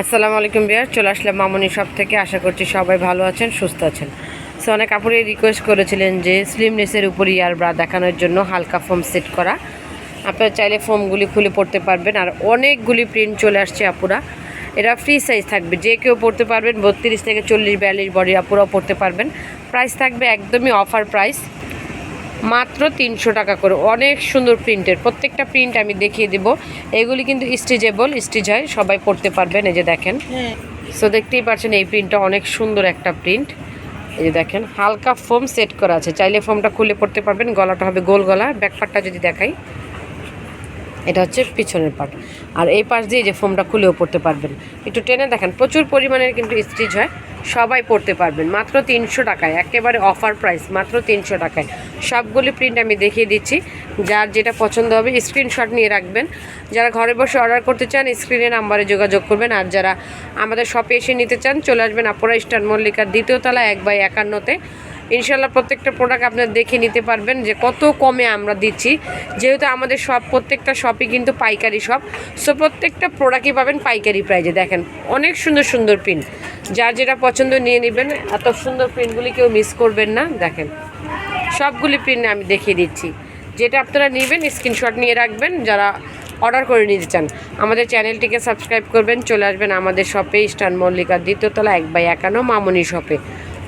আসসালামু আলাইকুম বিয়ার, চলে আসলাম মামনি শপ থেকে। আশা করছি সবাই ভালো আছেন, সুস্থ আছেন। সো অনেক কাপড়ে রিকোয়েস্ট করেছিলেন যে স্লিমনেসের উপর ইয়ার ব্রা দেখানোর জন্য হালকা ফোম সেট করা। আপনারা চাইলে ফোমগুলি খুলে পড়তে পারবেন, আর অনেকগুলি প্রিন্ট চলে আসছে আপুরা। এরা ফ্রি সাইজ থাকবে, যে কেউ পড়তে পারবেন, বত্রিশ থেকে চল্লিশ, বিয়াল্লিশ বডি আপুরাও পড়তে পারবেন। প্রাইস থাকবে একদমই অফার প্রাইস মাত্র তিনশো টাকা করে। অনেক সুন্দর প্রিন্টের। প্রত্যেকটা প্রিন্ট আমি দেখিয়ে দেবো। এগুলি কিন্তু স্টিচেবল স্টিচ হয় সবাই পড়তে পারবেন এই যে দেখেন। সো দেখতেই পাচ্ছেন এই প্রিন্টটা অনেক সুন্দর একটা প্রিন্ট। এই যে দেখেন হালকা ফোম সেট করা আছে। চাইলে ফোমটা খুলে পড়তে পারবেন গলাটা হবে গোল গলা। ব্যাকপার্টটা যদি দেখাই। এটা হচ্ছে পিছনের পার্ট আর এই পাশ দিয়ে যে ফোমটা খুলেও পড়তে পারবেন। একটু টেনে দেখেন, প্রচুর পরিমাণের কিন্তু স্টিচ হয়। সবাই পড়তে পারবেন। মাত্র তিনশো টাকায়, একেবারে অফার প্রাইস মাত্র তিনশো টাকায়। সবগুলি প্রিন্ট আমি দেখিয়ে দিচ্ছি। যার যেটা পছন্দ হবে স্ক্রিনশট নিয়ে রাখবেন। যারা ঘরে বসে অর্ডার করতে চান স্ক্রিনে নাম্বারে যোগাযোগ করবেন। আর যারা আমাদের শপে এসে নিতে চান, চলে আসবেন আপুরা স্টার মল্লিকার দ্বিতীয় তলা এক বাই একান্নতে। ইনশাল্লাহ প্রত্যেকটা প্রোডাক্ট আপনারা দেখে নিতে পারবেন যে কত কমে আমরা দিচ্ছি। যেহেতু আমাদের সব প্রত্যেকটা শপই কিন্তু পাইকারি শপ সো প্রত্যেকটা প্রোডাক্টই পাবেন পাইকারি প্রাইজে দেখেন, অনেক সুন্দর সুন্দর প্রিন্ট যার যেটা পছন্দ নিয়ে নেবেন। এত সুন্দর প্রিন্টগুলি কেউ মিস করবেন না। দেখেন, সবগুলি প্রিন্ট আমি দেখিয়ে দিচ্ছি। যেটা আপনারা নেবেন স্ক্রিনশট নিয়ে রাখবেন। যারা অর্ডার করে নিতে চান, আমাদের চ্যানেলটিকে সাবস্ক্রাইব করবেন। চলে আসবেন আমাদের শপে স্টান মল্লিকার দ্বিতীয়তলা এক বাই একান্ন মামনি শপে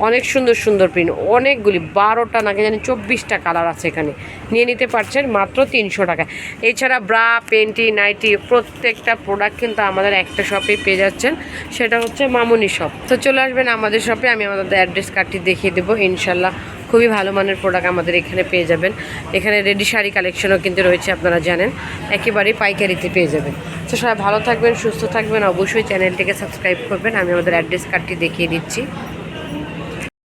অনেক সুন্দর সুন্দর প্রিন্ট অনেকগুলি, বারোটা নাকি জানি চব্বিশটা কালার আছে এখানে। নিয়ে নিতে পারছেন মাত্র তিনশো টাকা। এছাড়া ব্রা পেন্টি নাইটি প্রত্যেকটা প্রোডাক্ট কিন্তু আমাদের একটা শপেই পেয়ে যাচ্ছেন। সেটা হচ্ছে মামুনি শপ তো চলে আসবেন আমাদের শপে আমি আমাদের অ্যাড্রেস কার্ডটি দেখিয়ে দেবো। ইনশাল্লাহ খুবই ভালো মানের প্রোডাক্ট আমাদের এখানে পেয়ে যাবেন। এখানে রেডি শাড়ি কালেকশনও কিন্তু রয়েছে, আপনারা জানেন। একেবারেই পাইকারিতে পেয়ে যাবেন। তো সবাই ভালো থাকবেন, সুস্থ থাকবেন। অবশ্যই চ্যানেলটিকে সাবস্ক্রাইব করবেন। আমি আমাদের অ্যাড্রেস কার্ডটি দেখিয়ে দিচ্ছি।